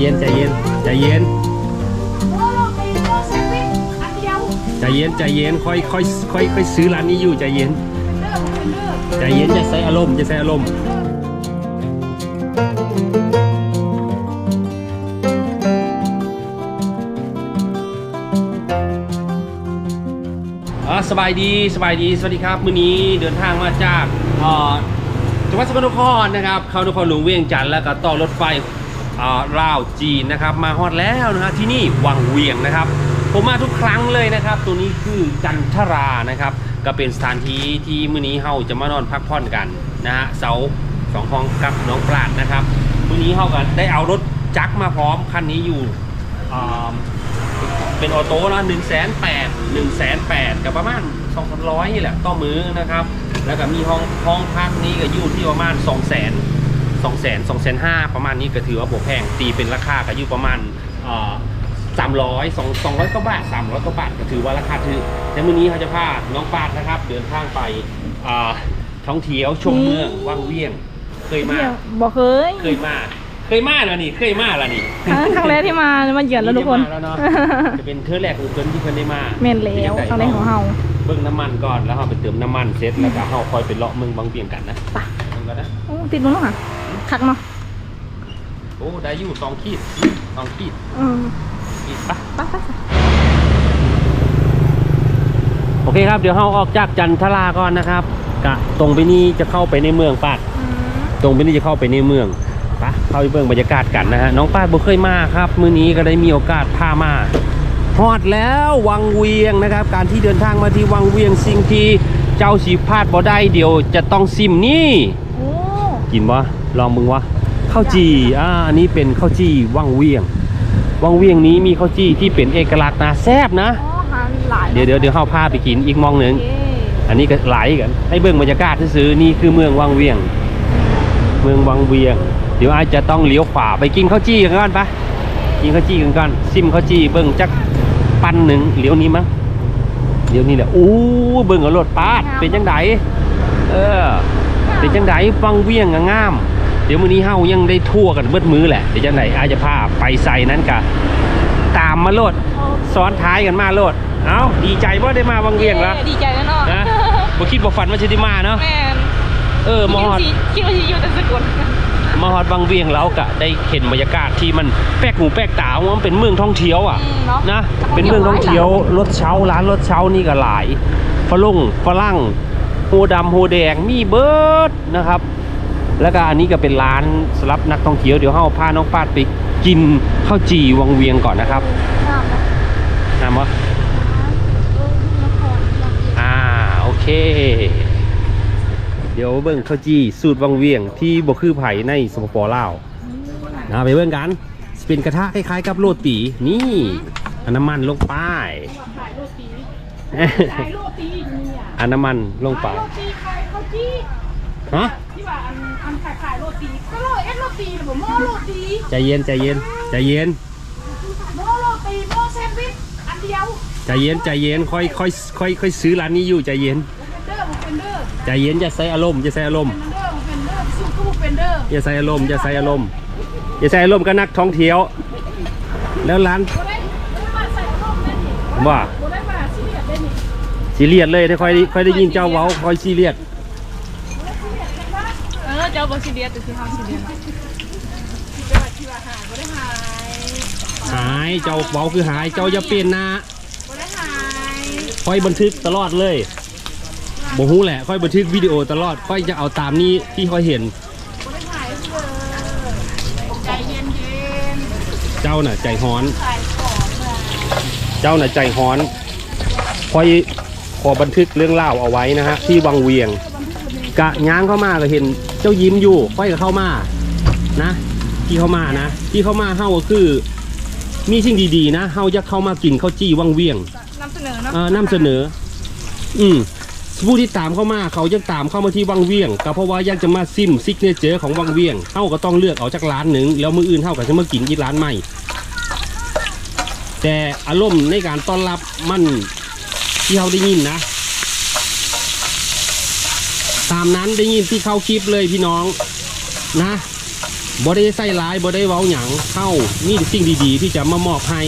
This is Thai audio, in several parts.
เย็นใจเย็นใจเย็นใจเย็นใจเย็นค่อยค่อยค่อยค่อยซื้อร้านนี้อยู่ใจเย็นใจเย็นจะใส่อารมณ์จะใส่อารมณ์อ่าสบายดีสบายดี สวัสดีครับมื้อนี้เดินทางมาจากอ่อจังหวัดสกลนครนะครับ เข้านครหลวงเวียงจันทร์แล้วก็ต่อรถไฟ ลาวจีนนะครับ มาฮอดแล้วนะฮะที่นี่วังเวียงนะครับ ผมมาทุกครั้งเลยนะครับ ตัวนี้คือจันทรานะครับ ก็เป็นสถานที่ที่มื้อนี้เฮาจะมานอนพักผ่อนกันนะฮะเสาสองห้องกับน้องปราดนะครับมื้อนี้เฮากันได้เอารถจักรมาพร้อมคันนี้อยู่เป็นออโต้นะหนึ่งแสนแปดหนึ่งแสนแปดกับประมาณสองพันร้อยนี่แหละต่อมือนะครับ แล้วก็มีห้องห้องพักนี้ก็อยู่ที่ประมาณสองแสน สองแสนสองแสนห้าประมาณนี้ก็ถือว่าบวแพงตีเป็นราคาก็อยู่ประมาณสามร้อยสองสองร้อยกว่าบาทสามร้อยกว่าบาทก็ถือว่าราคาถือแต่มื้อนี้เขาจะพาน้องปาดนะครับ เดินทางไปอ่าท่องเที่ยวชมเมืองวังเวียง เคยมาเดี๋ยวบอกเคยเคยมาเคยมาแล้วนี่เคยมาแล้วนี่ครั้งครั้งแรกที่มามาเหยียดแล้วทุกคนได้มาแล้วเนาะจะเป็นเทอร์แรกของเพิ่นที่เพิ่นได้มาเมนแล้วครั้งแรกของเฮาเบิ่งน้ำมันก่อนแล้วเฮาไปเติมน้ำมันเสร็จแล้วก็เฮาคอยไปเลาะเมืองบางเวียงกันนะไปเบิ่งก่อนนะโอ้ติดมึงแล้ว ค่ะคักเนาะโอ้ได้อยู่สองขีดสองขีดอืมขีดปะไปไปไปโอเคครับ เดี๋ยวเฮาออกจากจันทราก่อนนะครับกะตรงไปนี่จะเข้าไปในเมืองปาดอืมตรงไปนี่จะเข้าไปในเมืองปะเข้าไปเบิ่งบรรยากาศกันนะฮะน้องป้าดบ่เคยมาครับ มื้อนี้ก็ได้มีโอกาสพามาฮอดแล้ววังเวียงนะครับ การที่เดินทางมาที่วังเวียงสิ่งที่เจ้าสีพลาดบ่ได้เดี๋ยวจะต้องซิมนี่โอ้ กินวะลองมึงวะข้าวจี่อ่าอันนี้เป็นข้าวจี่วังเวียงวังเวียงนี้มีข้าวจี่ที่เป็นเอกลักษณ์นะแซ่บนะอ๋อหาหลายเดี๋ยวเดี๋ยวเดี๋ยวเข้าพาไปกินอีกมองหนึ่งโอเคอันนี้ก็หลายกันให้เบิ่งบรรยากาศซื้อๆนี่คือเมืองวังเวียง เมืองวังเวียง เดี๋ยวอาจจะต้องเลี้ยวขวาไปกินข้าวจี้กันก่อนปะกินข้าวจี้กันก่อนซิมข้าวจี้เบิ่งจักปันหนึ่งเลี้ยวนี้มั้งเลี้ยวนี้แหละอู้เบิ่งเอารถปาดเป็นจังไดเออ เป็นจังไดวังเวียงอะงาม เดี๋ยวมื้อนี้เฮายังได้ทั่วกันเบิดมือแหละเดี๋ยวจังไดอาจจะพาไปใส่นั้นกะตามมาโลดซ้อนท้ายกันมาโลดเอ้าดีใจว่าได้มาวังเวียงแล้วดีใจแล้วเนาะนะบ่คิดบ่ฝันว่าจะได้มาเนาะแม่นเออมาฮอดคิดว่าสิอยู่แต่สกลมาฮอดบางเวียงแล้วก็ได้เห็นบรรยากาศที่มันแปลกหูแปลกตาว่ามันเป็นเมืองท่องเที่ยวอะอืมเนาะนะเป็นเมืองท่องเที่ยวรถเช้าร้านรถเช้านี่ก็หลายฝรั่งฝรั่ง โฮดำโฮแดงมีเบิร์ดนะครับ แล้วก็อันนี้ก็เป็นร้านสำหรับนักท่องเที่ยวเดี๋ยวเฮาพาน้องปาดไปกินข้าวจี่วังเวียงก่อนนะครับงามนะนามวะเออนครวังเวียงอ่าโอเค เดี๋ยวเบิ่งข้าวจี่สูตรวังเวียงที่บ่คือไผ่ในสปปลาวนะไปเบิ่งกันสิเป็นกระทะคล้ายๆกับโรตีนี่อันน้ำมันลงไป ขายโรตีขายโรตีนี่อะอันน้ำมันลงไป ขายโรตีขายข้าวจี้ฮะ ที่ว่าอันอันขายขายโรตีก็โรเอ็ดโรตีหรือโมโรตีใจเย็นใจเย็นใจเย็นโมโรตีโมแซนวิชอันเดียวใจเย็นใจเย็นค่อยค่อยค่อยค่อยซื้อร้านนี้อยู่ใจเย็นเป็นเด้อบุเป็นเด้อใจเย็นอย่าใส่อารมณ์อย่าใส่อารมณ์เป็นเด้อบุเป็นเด้อสู้ก็บุเป็นเด้ออย่าใส่อารมณ์อย่าใส่อารมณ์อย่าใส่อารมณ์ก็นักท่องเที่ยว แล้วร้านบ่ได้บ่ได้มาใส่ร่มได้นี่ว่า บ่ได้มาซีเรียสได้นี่ ซีเรียสเลยถ้าค่อยได้ค่อยได้ยินเจ้าเว้าค่อยซีเรียสเออเจ้าบ่ซีเรียสแต่สิเฮาซีเรียสจังหวัดที่ว่าหายบ่ได้หายหายเจ้าเว้าคือหายเจ้าอย่าเปลี่ยนหนะบ่ได้หายค่อยบันทึกตลอดเลยบ่ฮู้แหละค่อยบันทึกวิดีโอตลอดค่อยจะเอาตามนี้ที่ค่อยเห็นบ่ได้หายเลยใจเย็นเจ้าน่ะใจฮ้อนๆขายของเลยเจ้าน่ะใจฮ้อนคอย ขอบันทึกเรื่องเล่าวเอาไว้นะฮะที่วังเวียง กะย้างเข้ามาก็เห็นเจ้ายิ้มอยู่ค่อยก็เข้ามานะที่เข้ามานะที่เข้ามาเฮาก็คือ มีสิ่งดีๆนะเฮาอยากเข้ามากินข้าวจี้วังเวียงนำเสนอเนาะเอ่อนำเสนอ อืมผู้ที่ตามเข้ามาเขาจะตามเข้ามาที่วังเวียงก็เพราะว่าอยากจะมาซิมซิกเนเจอร์ของวังเวียงเฮาก็ต้องเลือกเอาจากร้านหนึ่งแล้วมืออื่นเฮาก็จะมากินอีกร้านใหม่แต่อารมณ์ในการต้อนรับมัน ที่เขาได้ยินนะ ตามนั้นได้ยินที่เขาคลิปเลยพี่น้องนะบ่ได้ใส่ร้ายบ่ได้เว้าหยังเข้านี่สิ่งดีๆ ที่จะมามอบให้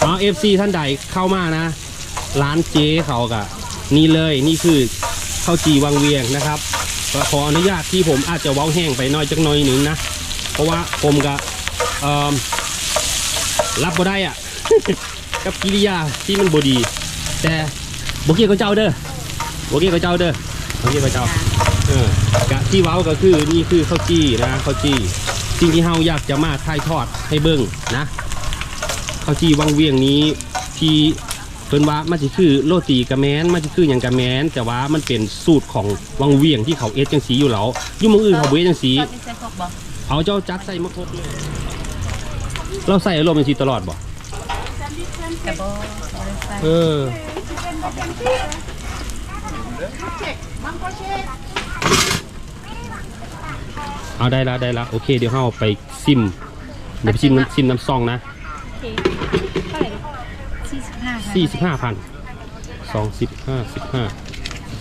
เอาเอฟซีท่านใดเข้ามานะ ร้านเจ๊เขากะนี่เลยนี่คือข้าวจีวังเวียงนะครับก็ขออนุญาตที่ผมอาจจะเว้าแห้งไปน้อยจักน่อยหนึ่งนะ เพราะว่าผมก็เอ่อรับบ่ได้อะ กับกิริยาที่มันบ่ดี แต่บ่เกี่ยวกับเจ้าเด้อบ่เกี่ยวกับเจ้าเด้อบ่เกี่ยวกับเจ้าเออกะที่เว้าก็คือนี่คือข้าวจี้นะข้าวจี้สิ่งที่เฮาอยากจะมาถ่ายทอดให้เบิ่งนะข้าวจี้วังเวียงนี้ที่เพิ่นว่ามันสิคือโรตีกะแมนมันสิคือหยังกะแมนแต่ว่ามันเป็นสูตรของวังเวียงที่เขาเอ็ดจังสีอยู่แล้วอยู่เมืองอื่นเขาบ่เอ็ดจังสีตอนนี้ใส่พวกบ่เอาเจ้าจัดใส่มะครบเลยเราใส่อารมณ์จังสีตลอดบ่ แต่บ่บ่ได้ใส่เออเช็คมันก็เช็คเอาได้ละได้ละโอเค เดี๋ยวเฮาไปซิมเดี๋ยวไปซิมน้ำซิมน้ำซองนะโอเคเท่าไหร่สี่สิบห้าสี่สิบห้าพันสองสิบห้าสิบห้า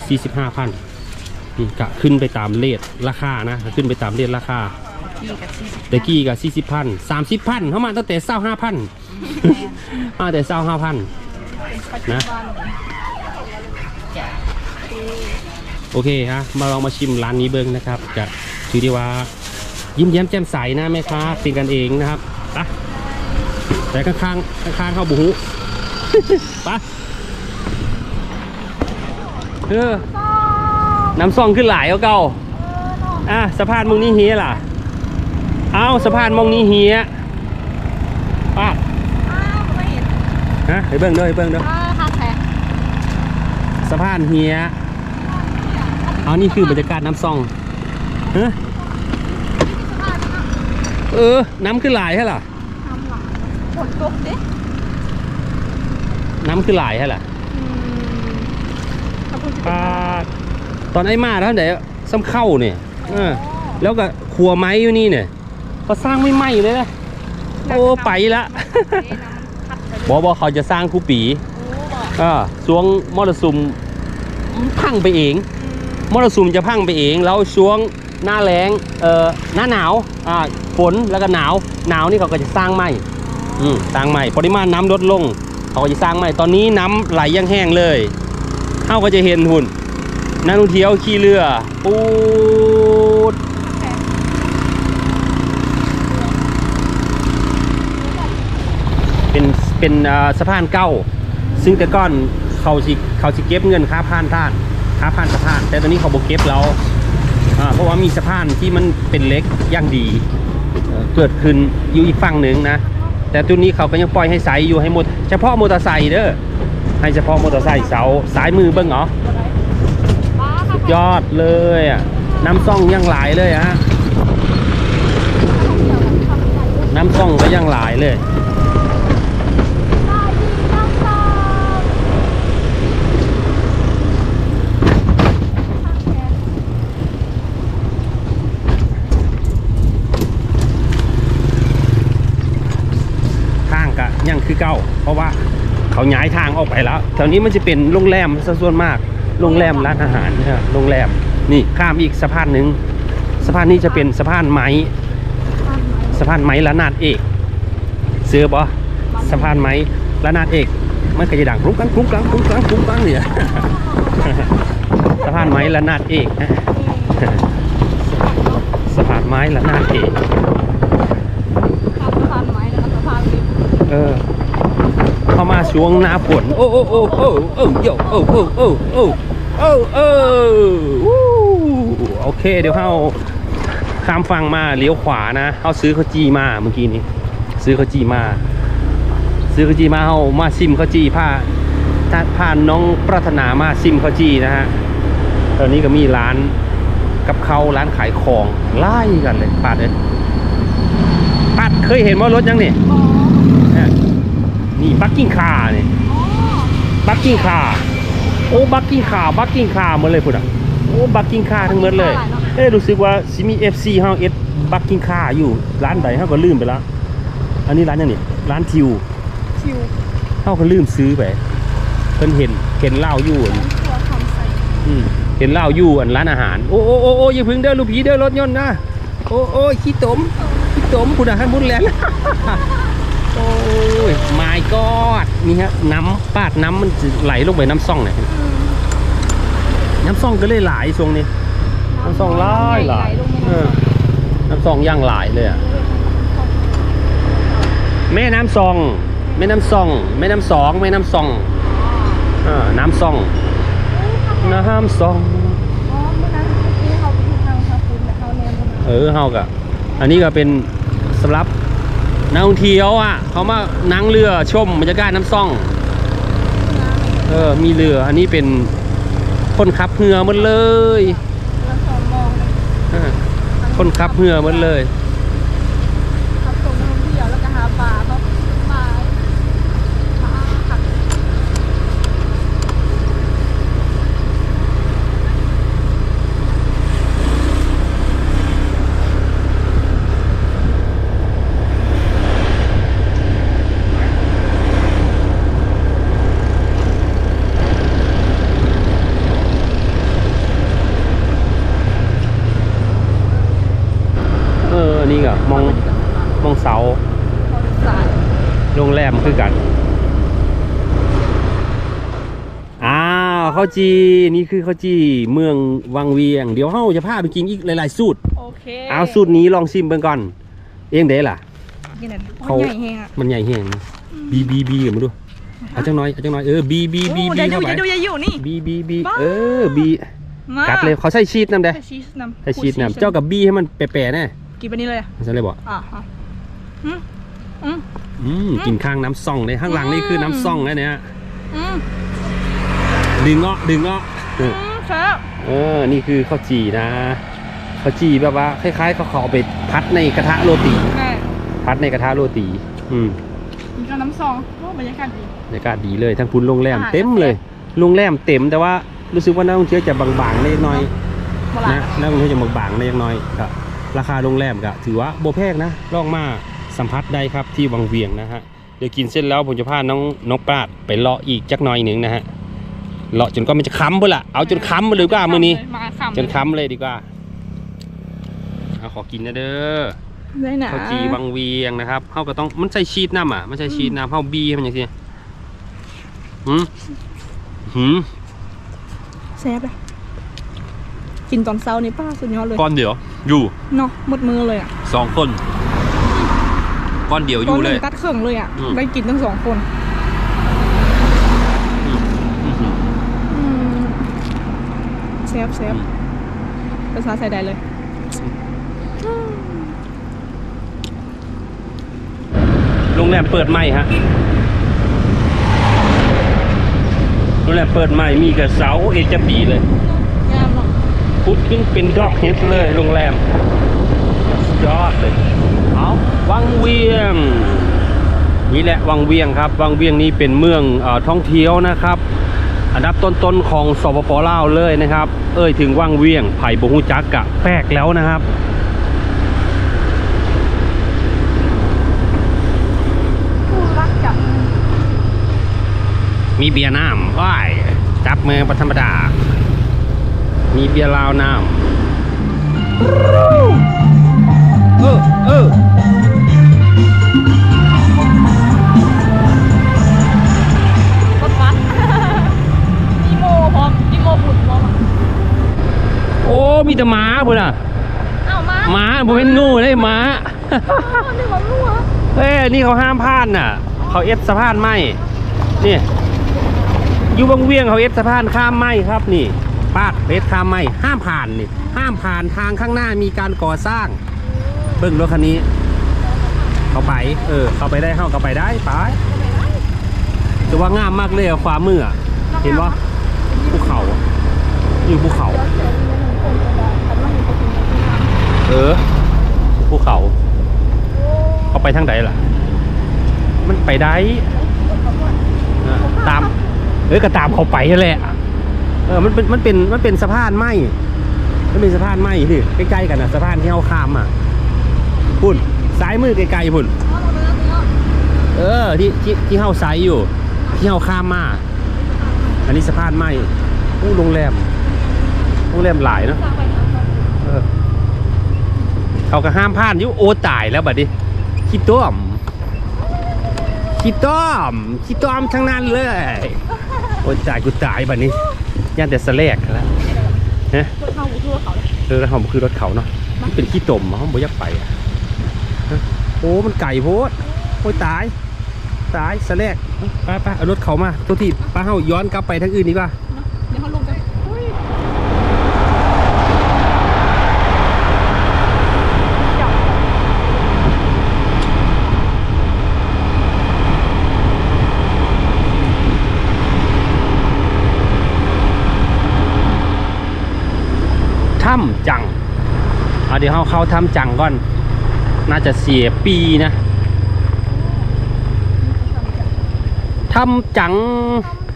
สี่สิบห้าพันนี่กะขึ้นไปตามเลทราคานะขึ้นไปตามเลทราคา กี่กับสี่สิบตะกี้กับสี่สิบพันสามสิบพันเข้ามาตั้งแต่เศร้าห้าพัน มาแต่เศร้าห้าพันนะโอเคฮะมาลองมาชิมร้านนี้เบิ้งนะครับจะถือได้ว่า ยิ้มแย้มแจ่มใสนะแม่ค้าเป็นกันเองนะครับไปแต่ข้างๆข้างๆเข้าบุหุไปเออน้ำซองขึ้นหลายเอาเก่าอะสะพานมองนี้เฮียล่ะ เอาสะพานมองนี้เฮียป้าด อ้าวไม่เห็น ฮะให้เบิ้งเด้อให้เบิ้งเด้ออ้าวฮักแท้สะพานเฮียเอานี่คือบรรยากาศน้ำซองฮะเออ น้ำขึ้นหลายใช่ล่ะทำหลังฝนตกดิน้ำขึ้นหลายใช่ล่ะอืมขอบคุณที่ปาดตอนไอ้มาแล้วเดี๋ยวซ้ำเข้าเนี่ยเออแล้วก็ครัวไม้อยู่นี่เนี่ยเขาสร้างไม่ไหม้เลยนะโอ้ไปละ บอบอเขาจะสร้างคูปีโอ้บอกอ่าช่วงมรสุมพังไปเอง มรสุมจะพังไปเอง แล้วช่วงหน้าแล้งเอ่อหน้าหนาวอ่าฝนแล้วก็หนาวหนาวนี่เขาก็จะสร้างใหม่อืมสร้างใหม่ปริมาณน้ำลดลง เขาก็จะสร้างใหม่ตอนนี้น้ำไหลยังแห้งเลยเขาก็จะเห็นหุ่นนักท่องเที่ยวขี่เรือปูด เป็นสะพานเก่าซึ่งแต่ก่อนเขาสิเขาสิเก็บเงินค่าผ่านท่านค่าผ่านสะพาน แต่ตอนนี้เขาบอกเก็บแล้วเพราะว่ามีสะพานที่มันเป็นเล็กย่างดีเกิดขึ้นอยู่อีกฝั่งหนึ่งนะ แต่ตัวนี้เขาก็ยังปล่อยให้ใสอยู่ให้หมด เฉพาะมอเตอร์ไซค์เด้อให้เฉพาะมอเตอร์ไซค์เสาสายมือเบิ้งเหรอสุดยอดเลยอะน้ำซ่องยังหลายเลยฮะน้ำซ่องก็ยังหลายเลย ทางกะยัง คือเก่า เพราะว่าเขาย้ายทางออกไปแล้วแถวนี้มันจะเป็นโรงแรมซะส่วนมากโรงแรมร้านอาหารนะฮะโรงแรมนี่ข้ามอีกสะพานหนึ่งสะพานนี้จะเป็นสะพานไม้สะพานไม้ละนาดเอกเสือบอสะพานไม้ละนาดเอกมันก็จะดังกรุ้งกรังกรุ้งกรังกรุ้งกรังกรุ้งกรังเนี่ยสะพานไม้ละนาดเอกนะสะพานไม้ละนาดเอกทำสะพานไม้แล้วก็สะพานลิฟต์เออ เข้ามาช่วงหน้าฝนโอ้โอ้โอ้โอ้โอ้โยโอ้โอ้โอ้โอ้โอ้โอ้วู้โอเคเดี๋ยวเข้าข้ามฝั่งมาเลี้ยวขวานะเขาซื้อข้าวจีมาเมื่อกี้นี้ ซื้อข้าวจีมา ซื้อข้าวจีมาเขามาซิมข้าวจีผ้าถ้าผ่านน้องปรารถนามาซิมข้าวจีนะฮะตอนนี้ก็มีร้านกับเขาร้านขายของไล่กันเลยปาดเลยปาดเคยเห็นว่ารถยังนี่ นี่ยนี่บักกิ้งคาร์นี่อ๋อบักกิ้งคาร์โอ้บักกิ้งคาร์บักกิ้งคาร์หมดเลยพุ่นอะโอ้บักกิ้งคาร์ทั้งหมดเลยเอ้รู้สึกว่าซิมี FC เฮาเอสบักกิ้งคาร์อยู่ร้านใดเฮาก็ลืมไปแล้วอันนี้ร้านยังนี่ร้านทิวชิวเฮาก็ลืมซื้อไปเพิ่นเห็นเห็นเหล้าอยู่อันตัวคำใส่อืมเห็นเหล้าอยู่อันร้านอาหาร โอ้โอ้โอ้โอ้อย่าพึ่งเด้อลูกผีเด้อรถยนต์นะโอ้โอ้ยขี้ตมขี้ตมคุณอาหารบุญแล้ วโอ้ย my god นี่ฮะน้ำปาดน้ำมันจะไหลลงไปน้ำซ่องเนี่ยน้ำซ่องก็เลยหลายช่วงนี้น้ำซ่องหลายหลายลงไปเออน้ำซ่องย่างหลายเลยอะแม่น้ำซอง แม่น้ำซอง แม่น้ำสองแม่น้ำซองเออน้ำซองน้ำซองอ๋อเมื่อนั้นที่เขาไปทางคาฟูนแต่เขาแนมเข้ามาเออเฮากะอันนี้ก็เป็นสำหรับ นักท่องเที่ยวอะเขามานั่งเรือชมบรรยากาศน้ำซ่อง เออ มีเรือ อันนี้เป็นคนขับเรือหมดเลยแล้วสองมองเลยเออคนขับเรือหมดเลย ขับตรงท่องเที่ยวแล้วก็หาปลาเขาปลาปลาหัก เออ อันนี้ก็มอง มองเสาเขาสายโรงแรมคือกัน อ้าวข้าวจีนี่คือข้าวจีเมืองวังเวียง เดี๋ยวเฮาจะพาไปกินอีกหลายๆสูตรโอเคเอาสูตรนี้ลองชิมเบิ่งก่อน เองเด้ล่ะกินอะไรเขาใหญ่แห้งอะมันใหญ่แห้งนะบีบีบีกันมาดูเอาจังน้อยเอาจังน้อยเออบีบีบีโอ้บีเดี๋ยวดูเข้าไปเดี๋ยวดูอย่าอยู่นี่บีบีบีบ้าเออบีมากัดเลยเขาใส่ชีสน้ำเด้ใส่ชีสนำใส่ชีสน้ำเจ้ากับบีให้มันแปะๆแน่กินแบบนี้เลยอะฉันเลยบอกอะ อะอืมอืมอืมกินข้างน้ำซ่องเลยข้างหลังนี่คือน้ำซ่องนะเนี่ยอืมดึงเงาะดึงเงาะเออือมแซ่บเออ นี่คือข้าวจีนะข้าวจีแบบว่าคล้ายๆเขาเขาเอาไปพัดในกระทะโรตี แม่พัดในกระทะโรตี อืมกินกับน้ำซองโอ้บรรยากาศดี บรรยากาศดีเลยทั้งพุนโรงแรมอ่า เต็มเลยโรงแรมเต็มแต่ว่ารู้สึกว่านักท่องเที่ยวจะบางๆเล็กน้อย โบราณนะนักท่องเที่ยวจะบางๆเล็กน้อยครับราคาโรงแรมก็ถือว่าโบแพงนะลองมา สัมผัสได้ครับที่วังเวียงนะฮะเดี๋ยวกินเสร็จแล้วผมจะพาน้องน้องปราดไปเลาะอีกจักหน่อยหนึ่งนะฮะเลาะจนก็มันจะค้ำเพื่อละเอาจนค้ำมาเลยดีกว่ามือนี้ มาคำจนค้ำเลยดีกว่าเอาขอกินนะเด้อได้นะข้าวจีวังเวียงนะครับเขาก็ต้องมันใส่ชีสน้ำอะมันใส่ชีสน้ำเขาบีให้มันอย่างนี้หืมหืมแซ่บเลยกินตอนเช้านี่ป้าสุดยอดเลยก้อนเดียวอยู่เนาะหมดมือเลยอะสองคน ก้อนเดียวอตอนยู่หเลนึ่ยงตัดเครื่องเลยอะ อืม ได้กินทั้งสองคนอืมอืมอืมอืมแซ่บแซ่บภาษาใส่ได้เลย โรงแรมเปิดใหม่ฮะ โรงแรมเปิดใหม่มีกับเสาเอจบีเลย งามเนาะ พุดขึ้นเป็นดอกเฮดเลยโรงแรมสุด ยอดเลยเอาวังเวียง นี่แหละวังเวียงครับ วังเวียงนี้เป็นเมืองเออท่องเที่ยวนะครับ อันดับต้นๆของสปปลาวเลยนะครับ เอ้ยถึงวังเวียงไผ่บงฮูจักกะแปลกแล้วนะครับผู้รักจับมีเบียร์น้ำว้ายจับมือปธรรมดา มีเบียร์ลาวน้ำเออเออรถบัส อีโมพร้อมอีโมบุญพร้อมอะโอ้มีแต่หม้าพุ่นอะอ้าวมาหม้าผมเป็นงูเลยหม้า อ้าวนี่ของลูกเหรอเอ้ยนี่เขาห้ามพลาดน่ะ เขาเอฟสะพานไหมนี่อยู่บางเวียงเขาเอฟสะพานข้ามไหมครับนี่ปาดเอฟข้ามไหมห้ามผ่านนี่ ห้ามผ่านทางข้างหน้ามีการก่อสร้าง เบิ่งรถคันนี้ เขาไป เออ เขาไปได้เข้าก็ไปได้ไปแต่ว่างามมากเลยอะความมืออะเห็นว่าภูเขาอะอยู่ภูเขา เออภูเขาเขาไปทางไหนล่ะ มันไปได้เออตามเอ้ยก็ตามเขาไปนั่นแหละเออมันเป็นมันเป็นมันเป็นสะพานไม้มันเป็นสะพานไม้ที่ใกล้ๆกันนะสะพานที่เขาข้ามอะ พุ่นซ้ายมือไกลๆพุ่น เออที่ที่ที่เฮาไซอยู่ ที่เฮาข้ามมา อันนี้สะพานไม้อู้โรงแรมโรงแรมหลายเนอะเออเขาเขาก็ห้ามผ่านอยู่โอตายแล้วบัดนี้ขี้ต้มขี้ต้มขี้ต้มทั้งนั้นเลย โอ้ยตายกูตายบัดนี้ย่านแต่สะแลกแล้วฮะรถเข้าหูทั่วเขาเลยเออแล้วเขาคือรถเขาเนาะมันเป็นขี้ต้มเขาบ่อยากไปอะฮะ โอ้มันไก่โพดโอ้ยตาย ตายสะแลกไปไปเอารถเขามาตัวที่ป้าเฮาย้อนกลับไปทางอื่นดีกว่าเนาะเดี๋ยวเขาลงกันอุ้ยเดี๋ยวถ้ำจัง เอาเดี๋ยวเราเข้าถ้ำจังก่อน น่าจะเสียปีนะถ้ำจัง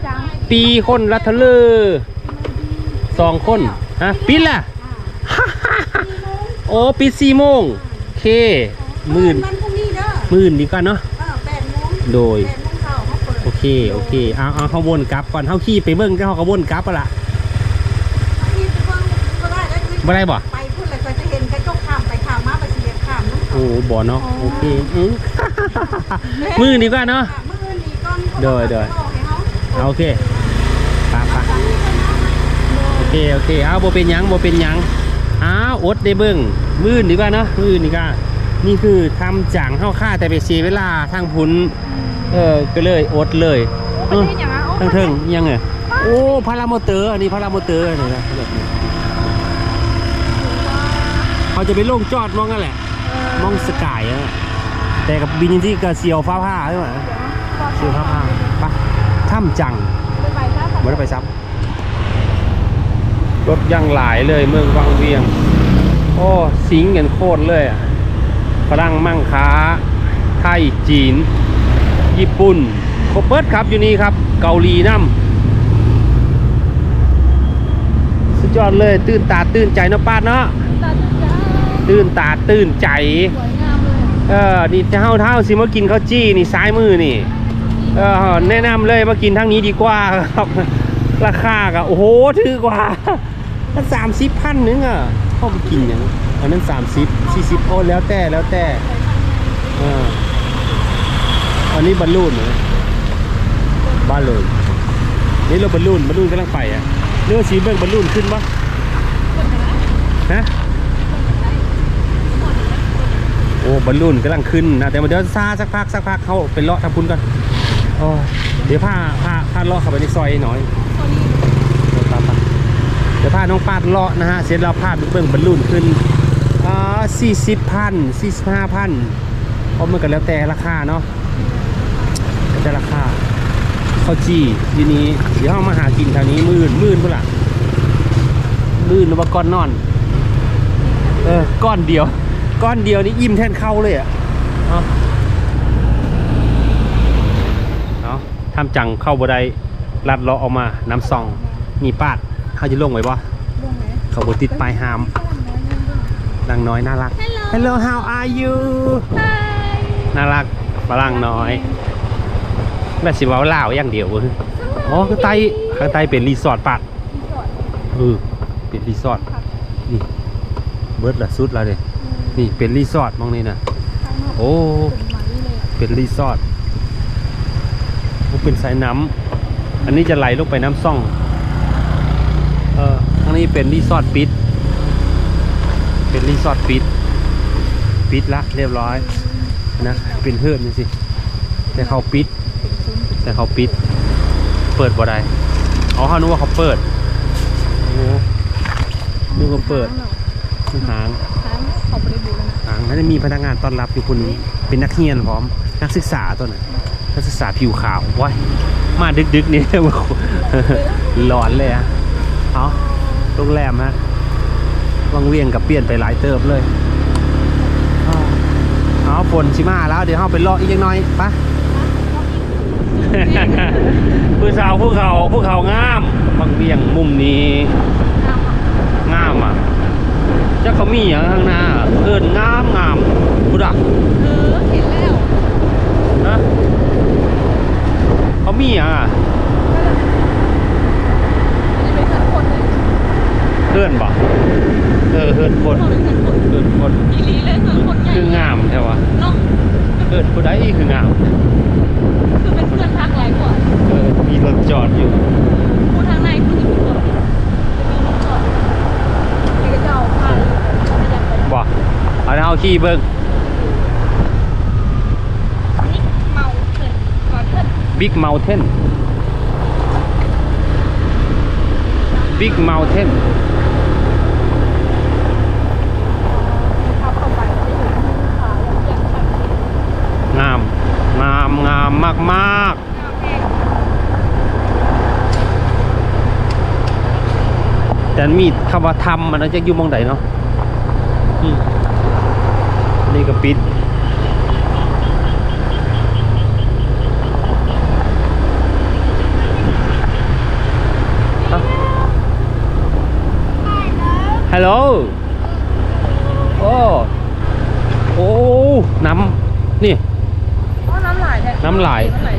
จังปีคนละทะเลอสองคนฮะปิดล่ะโอ้ปิดสี่โมงโอเคหมื่นมันพรุ่งนี้เด้อหมื่นดีกว่าเนาะเออแปดโมงโดยแปดโมงเช้าเขาเปิดโอเคโอเคเอาเอาเขาวนกลับก่อนเขาขี่ไปเบิ้งก็เขาก็วนกลับปะละที่เพิ่งก็ได้แล้วคือไม่ได้บ่ ข้ามน้ำเขาโอ้บ่เนาะโอเคอืมมือดีกว่าเนาะอะมื่ออื่นนี้ก่อนโดยโดยเขาบอกให้เขาเอาโอเคปะปะโอเคโอเคเอาโบเป็นหยังโบเป็นหยังอ้าวอดได้เบิ้งมือดีกว่าเนาะมือดีกว่านี่คือทำจังเข้าค่าแต่ไปเสียเวลาทางพุนเออก็เลยอดเลยโอ้มันเป็นอย่างนั้นโอ้ทั้งเทิงยังไงโอ้พารามอเตอร์อันนี้พารามอเตอร์นี่นะเขาจะไปลงจอดมองกันแหละ มองสกายอะแต่กับบินที่กระเซียวฟ้าผ้าใช่ไหมเซียวฟ้าผ้าปะถ้ำจังไปไปซะไม่ได้ไปซับรถยังหลายเลยเมืองวังเวียง โอ้สิงกันโคตรเลยอะฝรั่งมั่งค้า ไทยจีน ญี่ปุ่นครบเบิดครับอยู่นี่ครับ เกาหลีน้ำสุดยอดเลย ตื่นตาตื่นใจเนาะป้าดเนาะตาตื่นจ้า ตื่นตาตื่นใจเเออนี่เท่าเท่าสิมากินข้าวจี้นี่ซ้ายมือนี่ เออแนะนำเลยมากินทั้งนี้ดีกว่าครับ ราคาก็โอ้โหถือกว่าถ้าสามสิบพันนึงอะเข้าไปกินอย่างอันนั้นสามสิบสี่สิบโอ้แล้วแต่แล้วแต่เอออันนี้บอลลูนเหรอบ้านเลยนี่เราบอลลูนบอลลูนกำลังไปอะเนื้องสีเบิ้งบอลลูนขึ้นปะฮะโอ้ บอลลูนกำลังขึ้นนะแต่เดี๋ยวซาสักพักสักพักเขาไปเลาะทำพุนก่อนอเดี๋ยวพาพาพาเลาะเข้าไปในซอยหน่อยเดี๋ยวตามไปเดี๋ยวพาน้องปาดเลาะนะฮะเสร็จแล้วพาไปเบิ้งบอลลูนขึ้นอ่าสี่สิบพันสี่สิบห้าพันเพราะมันก็แล้วแต่ราคาเนาะแล้วแต่ราคาข้าวจี้ทีนี้เดี๋ยวเรามาหากินแถวนี้มื่นมื่นเพื่อละมื่นหรือว่าก้อนนอน เออก้อนเดียว ก้อนเดียวนี่อิ่มแทนเข้าเลยอะเอาเอาทำจังเข้าบ่ได้ลัดเลาะออกมาน้ำซองมีปาดเขาจะลงไว้ปะลงไหมเขาบติดปลายหามนางน้อยน่ารัก Hello how are you น่ารักฝรั่งน้อยแบบสิเว้าลาวอย่างเดียวเว้ยอ๋อข้างใต้ข้างใต้เป็นรีสอร์ทปัดเออเป็นรีสอร์ทนี่เบิร์ดละสุดแล้วเลย นี่เป็นรีสอร์ทมองนี่นะโอ้เป็นรีสอร์ทโอ้เป็นสายน้ำอันนี้จะไหลลงไปน้ำซ่องเออทางนี้เป็นรีสอร์ทปิด เป็นรีสอร์ทปิด ปิดละเรียบร้อยนะเป็นเพื่อนนี่สิแต่เขาปิด แต่เขาปิด เปิดบ่ได้อ๋อเขานึกว่าเขาเปิดโอ้นึกว่าเปิดหาง นะหางแล้วจะมีพนักงานต้อนรับอยู่คนนี้เป็นนักเรียนพร้อมนักศึกษาตัวน่ะนักศึกษาผิวขาวว้ายมาดึกๆนี่หลอนเลยอะเอาโรงแรมฮะวังเวียงกับเปลี่ยนไปหลายเติบเลยเอาเอาฝนชิมาแล้วเดี๋ยวเราไปรออีกยังน้อยปะผู้สาวผู้เขาผู้เขางามวังเวียงมุมนี้ งามอะ เจ้าเขามีอย่างข้างหน้า เอินงามงามพุดอะเออเห็นแล้วนะเขามีอย่างอะจะเป็นสักคนเลยเอินบ่เออเอินคนเขาเป็นสักคนเอินคนคนอีหลีเลยส่วนคนใหญ่คืองามใช่ปะเนาะเกิดผู้ใดคืองามคือเป็นเพื่อนพักหลายกว่าเออมีรถจอดอยู่พูดทางในพูดที่พูดก่อนจะมีรถจอดนี่ก็จะเอาผ่านจะอยากไป บ่เอาเอาขี่เบิ้งนี่เมาเกินก่อนเกินบิ๊กเม t เทนบิ๊กเม t เทนขับเข้าไปจะอยู่ที่ขาอย่างชัดเจนงาม งาม งามมากมากงามแพงๆแต่มีคำว่าทำมันนะจะอยู่หมองใดเนาะอืม นี่ก็ปิดฮัลโหล โอ้ โอ้ น้ำ นี่อ๋อน้ำไหลแท้น้ำไหลน้ำไหล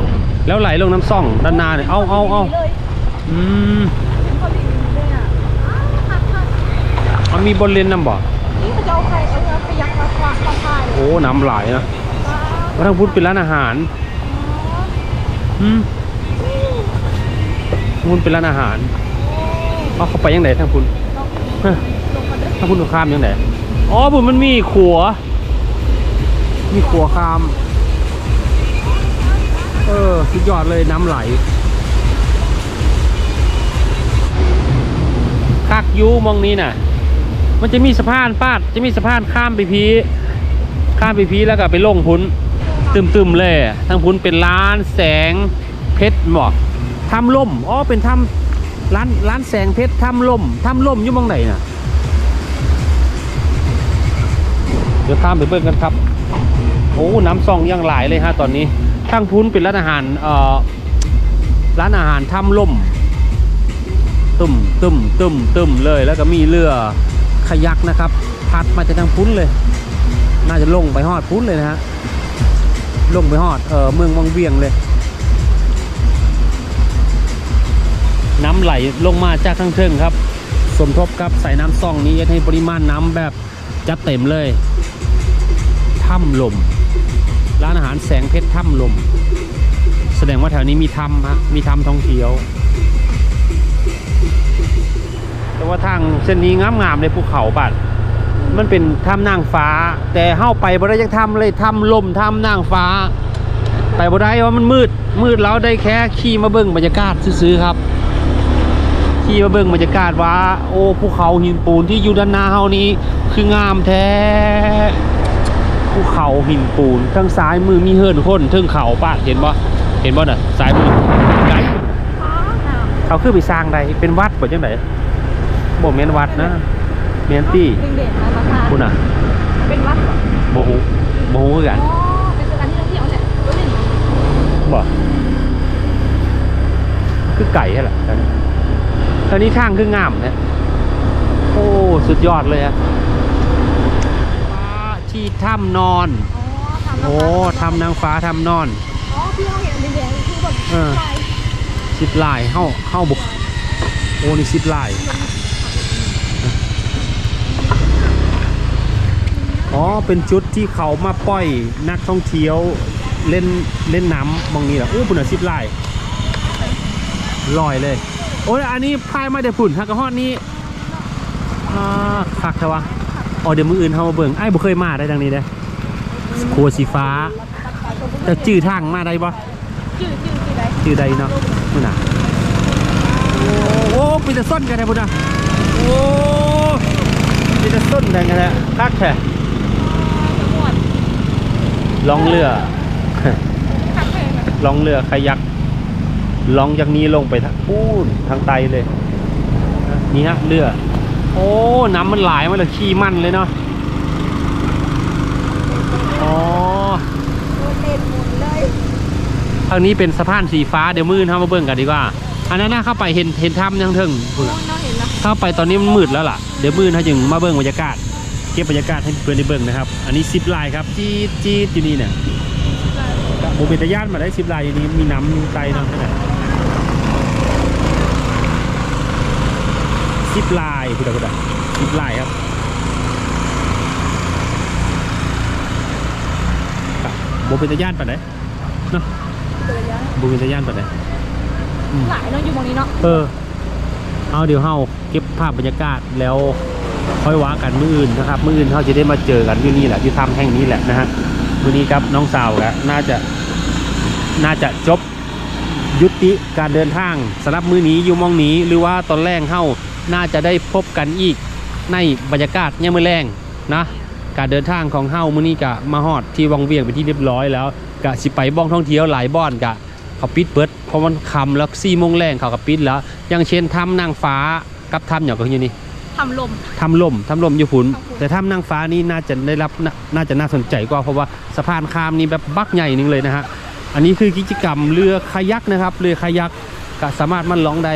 แล้วไหลลงน้ำซ่องด้านหน้าเนี่ย เอาเอาเอาเลยอืมเป็นคนดีเลยอะอ้าวคักคักมันมีบนเลนน้ำบ่ โอ้น้ำไหลนะว้าวว่าทางพุทธเป็นร้านอาหารอืมทางพุทธเป็นร้านอาหารเอาเข้าไปยังไงทางพุทธฮะลงมาด้วยทางพุทธข้ามยังไงอ๋อบุญมันมีขัว มีขัวข้าม เออสุดยอดเลยน้ำไหลคักอยูมองนี้น่ะ มันจะมีสะพานปาด จะมีสะพานข้ามไปพี ข้ามไปพีแล้วก็ไปลงพุ้นตึมๆเลย ทั้งพุ้นเป็นร้านแสงเพชรบอกทำล่มอ๋อเป็นทำร้านร้านแสงเพชรทำล่มทำล่มอยู่มองไหนน่ะเดี๋ยวข้ามไปเบิ่งกันครับโอ้น้ำซองยังหลายเลยฮะตอนนี้ทั้งพุ้นเป็นร้านอาหารเอ่อร้านอาหารทำล่มตึมตึมตึมตึมเลยแล้วก็มีเรือขยักนะครับ พัดมาจากทางพุ้นเลย น่าจะลงไปฮอดพุ้นเลยนะฮะลงไปฮอดเออเมืองวังเวียงเลย น้ำไหลลงมาจากข้างเทิงครับ สมทบกับใส่น้ำซองนี้ให้ปริมาณน้ำแบบจัดเต็มเลยถ้ำลม ร้านอาหารแสงเพชรถ้ำลม แสดงว่าแถวนี้มีถ้ำฮะมีถ้ำท่องเที่ยว แต่ว่าทางเส้นนี้งามๆเลยภูเขาบัด มันเป็นถ้ำนางฟ้า แต่เข้าไปบ่ได้ยังถ้ำเลยถ้ำลมถ้ำนางฟ้า ไปบ่ได้ว่ามันมืดมืดแล้วได้แค่ขี่มาเบิ่งบรรยากาศซื้อๆครับขี่มาเบิ่งบรรยากาศว่า โอ้ภูเขาหินปูนที่อยู่ด้านหน้าเฮานี้คืองามแท้ภูเขาหินปูนทั้งซ้ายมือมีเฮิรนคนเทิงเขาปะเห็นบ่เห็นบ่น่ะซ้ายมือไกลฟ้าหนาวเขาคือไปสร้างใดเป็นวัดบ่จังไดบ่แม่นวัดนะ แม่นตี้เด่นๆนะราคาคุณน่ะเป็นวัดเหรอบ่ฮู้บ่ฮู้คือกันอ๋อเป็นสถานที่ท่องเที่ยวเนี่ยก็เลยหนีบ่คือไก่แค่แหละตอนนี้ทางคืองามนะโอ้สุดยอดเลยอะฟ้าที่ถ้ำนอนอ๋อทำโอ้ทำนางฟ้าทำนอนอ๋อพี่เขาเห็นแดงๆคือแบบเออไฟสิบลายเข้าเข้าบุกโอ้นี่สิบลาย อ๋อ เป็นจุดที่เขามาปล่อยนักท่องเที่ยวเล่นเล่นน้ำมองนี้แหละโอ้ปุ่นอะสิบไลายลอยเลย โอ้ยอันนี้พายมาเดี๋ยวฝุ่นทางกระหอดนี้อ่าคักใช่วะอ๋อเดี๋ยวมืออื่นเขามาเบิ่งไอ้บ่เคยมาได้ดังนี้เด้อครัวสีฟ้าแต่จื้อทางมาได้ปะจืดจืดจืดไรชื่อใดเนาะนู่นน่ะโอ้โหปีจะส้นกันแท้พุ่นน่ะโอ้ปีจะส้นกันกันแท้คักแท้ ลองเรือขับเพลงอะลองเรือขยักลองจากนี้ลงไปทางปูนทางไตเลย นี่ฮะเรือ โอ้ น้ำมันไหลมาเลยขี้มันเลยเนาะอ๋อเด่นหมดเลยทางนี้เป็นสะพานสีฟ้าเดี๋ยวมือเข้ามาเบิ่งกันดีกว่า อันนั้นน่าเข้าไปเห็นเห็นถ้ำยังเทิงพุ่นโอ้น่ะยน้องเห็นแล้วเข้าไปตอนนี้มันมืดแล้วล่ะ เดี๋ยวมืดถ้าจึงมาเบิ่งบรรยากาศ เก็บบรรยากาศให้เพื่อนได้เบิ่งนะครับ อันนี้ซิปไลน์ครับจี๊ดจี๊ดอยู่นี่เนี่ยโมเบตยานมาได้ซิปไลน์อยู่นี้มีน้ำมีไตเนาะนะซิปไลน์คุณตาคุณตาซิปไลน์ครับโมเบตย่านปไหนเนาะโมเบตย่านปไหนหลายเนาะอยู่ตรงนี้เนาะเออเอาเดี๋ยวเฮาเก็บภาพบรรยากาศแล้ว ค่อยว่ากันมืออื่นนะครับมืออื่นเฮาจะได้มาเจอกันที่นี่แหละที่ถ้ำแห่งนี้แหละนะฮะมื้อนี้ครับน้องสาวก็น่าจะน่าจะจบยุติการเดินทางสำหรับมือนี้อยู่มองนี้หรือว่าตอนแรกเฮาน่าจะได้พบกันอีกในบรรยากาศยามมื้อแรงนะการเดินทางของเฮามื้อนี้ก็มาฮอดที่วังเวียงเป็นที่เรียบร้อยแล้วก็สิไปบ้องท่องเที่ยวหลายบ่อนก็เขาปิดเปิดเพราะมันคำแล้ว4โมงแรงเขาก็ปิดแล้วอย่างเช่นถ้ำนางฟ้ากับถ้ำหยังก็อยู่นี่ ทำลมถ้ำลมถ้ำลมอยู่พุ่นครับผมแต่ถ้ำนางฟ้านี่น่าจะได้รับน่าน่าจะน่าสนใจกว่าเพราะว่าสะพานข้ามนี่แบบบักใหญ่หนึงเลยนะฮะอันนี้คือกิจกรรมเรือคายักนะครับเรือคายักก็สามารถมันล่องได้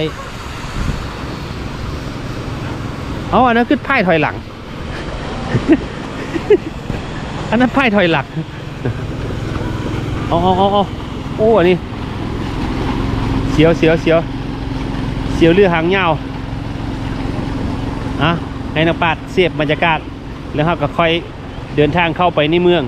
เอาอันนั้นคือพายถอยหลัง อันนั้นพายถอยหลังอ๋ออ๋ออ๋อโอ้อันนี้เสียวเสียวเสียวเสียวเรือหางยาว อะให้นักปราดเสียบบรรยากาศ แล้วเราก็ค่อยเดินทางเข้าไปในเมือง